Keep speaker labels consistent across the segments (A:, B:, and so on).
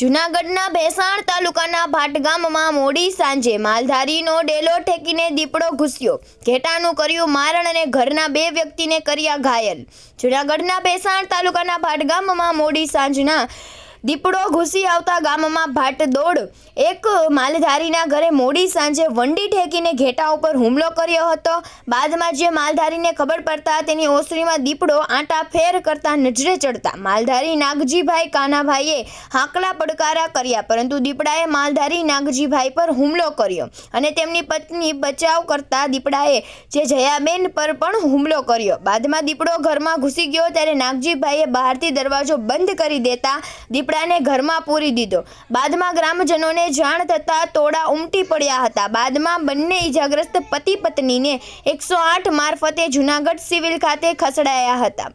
A: જૂનાગઢના ભેસાણ તાલુકાના ભાટ ગામમાં મોડી સાંજે માલધારીનો ડેલો ઠેકીને દીપડો ઘૂસ્યો. ઘેટાનું કર્યું મારણ અને ઘરના બે વ્યક્તિને કર્યા ઘાયલ. જૂનાગઢના ભેસાણ તાલુકાના ભાટ ગામમાં મોડી સાંજના દીપડો ઘૂસી આવતા ગામમાં ભાટ દોડ. એક માલધારીના ઘરે મોડી સાંજે વંડી ઠેકીને ઘેટા ઉપર હુમલો કર્યો હતો. બાદમાં જે માલધારીને ખબર પડતા તેની ઓસરીમાં દીપડો આંટા ફેર કરતા નજરે ચડતા. માલધારી નાગજીભાઈ કાનાભાઈએ હાંકલા પડકારા કર્યા, પરંતુ દીપડાએ માલધારી નાગજીભાઈ પર હુમલો કર્યો અને તેમની પત્ની બચાવ કરતા દીપડાએ જે જયાબેન પર પણ હુમલો કર્યો. બાદમાં દીપડો ઘરમાં ઘૂસી ગયો ત્યારે નાગજીભાઈએ બહારથી દરવાજો બંધ કરી દેતા દીપડાને ઘરમાં પૂરી દીધો. બાદમાં ગ્રામજનોને જાણ થતાં તોડા ઉમટી પડ્યા હતા. બાદમાં બંને ઈજાગ્રસ્ત પતિ પત્નીને એકસો આઠ મારફતે જુનાગઢ સિવિલ ખાતે ખસેડાયા હતા.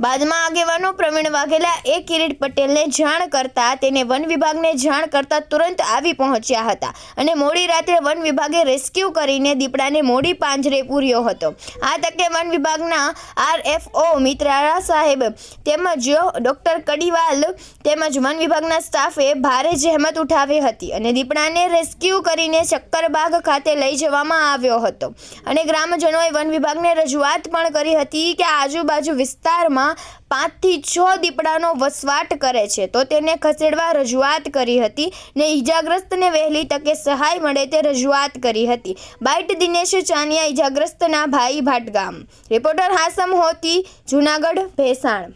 A: બાદમાં આગેવાનો પ્રવીણ વાઘેલા, એ કિરીટ પટેલને જાણ કરતા તેને વન વિભાગને જાણ કરતા તુરંત આવી પહોંચ્યા હતા અને મોડી રાત્રે વન વિભાગે રેસ્ક્યુ કરીને દીપડાને મોડી પાંજરે પૂર્યો હતો. આ તકે વન વિભાગના આરએફઓ મિત્રારા સાહેબ તેમજ ડોક્ટર કડીવાલ તેમજ વન વિભાગના સ્ટાફે ભારે જહેમત ઉઠાવી હતી અને દીપડાને રેસ્ક્યુ કરીને શક્કરબાગ ખાતે લઈ જવામાં આવ્યો હતો. અને ગ્રામજનોએ વન વિભાગને રજૂઆત પણ કરી હતી કે આજુબાજુ વિસ્તારમાં પાંચથી છ દીપડાનો વસવાટ કરે છે, તો તેને ખસેડવા રજૂઆત કરી હતી ને ઈજાગ્રસ્તને વહેલી તકે સહાય મળે તે રજૂઆત કરી હતી. બાઇટ દિનેશ ચાનિયા, ઈજાગ્રસ્તના ભાઈ ભાટગામ. રિપોર્ટર હાસમ હોતી, જુનાગઢ, ભેસાણ.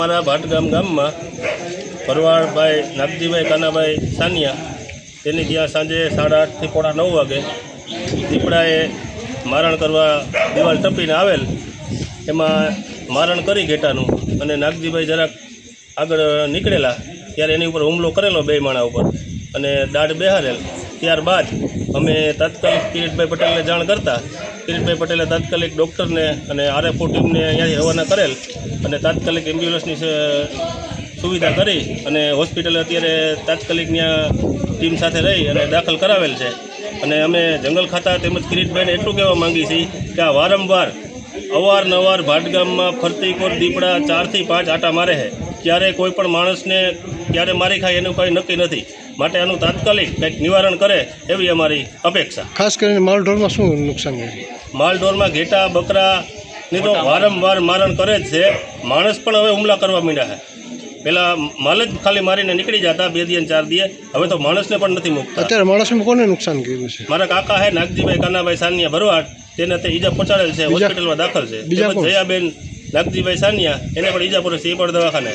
B: અમારા ભાટગામ ગામમાં ભરવાડભાઈ, નાગજીભાઈ, કાનાભાઈ, સાનિયા, તેની ત્યાં સાંજે સાડા આઠથી પોણા નવ વાગે દીપડાએ મારણ કરવા દિવાલ ટપીને આવેલ. એમાં મારણ કરી ઘેટાનું અને નાગજીભાઈ જરાક આગળ નીકળેલા, ત્યારે એની ઉપર હુમલો કરેલો બે માણા ઉપર અને દાઢ બેહારેલ. ત્યારબાદ અમે તાત્કાલિક કિરીટભાઈ પટેલને જાણ કરતા કિરીટભાઈ પટેલે તાત્કાલિક ડૉક્ટરને અને આરએફઓ ટીમને અહીંયાથી રવાના કરેલ અને તાત્કાલિક એમ્બ્યુલન્સની સુવિધા કરી અને હોસ્પિટલે અત્યારે તાત્કાલિક ત્યાં ટીમ સાથે રહી અને દાખલ કરાવેલ છે. અને અમે જંગલ ખાતા તેમજ કિરીટભાઈને એટલું કહેવા માંગીએ છીએ કે આ વારંવાર અવારનવાર ભાટગામમાં ફરતી કોર દીપડા ચારથી પાંચ આટા મારે છે. ક્યારે કોઈ પણ માણસને ક્યારે મારી ખાય એનું કંઈ નક્કી નથી. માટે આનું તાત્કાલિક કંઈક નિવારણ કરે એવી અમારી અપેક્ષા.
C: ખાસ કરીને માલઢોરમાં શું નુકસાન છે?
B: માલઢોરમાં ઘેટા બકરાની તો વારંવાર મારણ કરે જ છે. માણસ પણ હવે હુમલા કરવા માંડ્યા છે. પહેલાં માલ જ ખાલી મારીને નીકળી જતા બે દિવસ ચાર દિયે. હવે તો માણસને પણ નથી મૂકતા.
C: અત્યારે માણસને કોને નુકસાન કર્યું છે?
B: મારા કાકા હે નાગજીભાઈ કાનાભાઈ સાનિયા ભરવાડ. તેને તે ઈજા પહોંચાડેલ છે હોસ્પિટલમાં દાખલ છે. તેમજ જયાબેન નાગજીભાઈ સાનિયા એને પણ ઈજા પહોંચે છે એ પણ દવાખાને.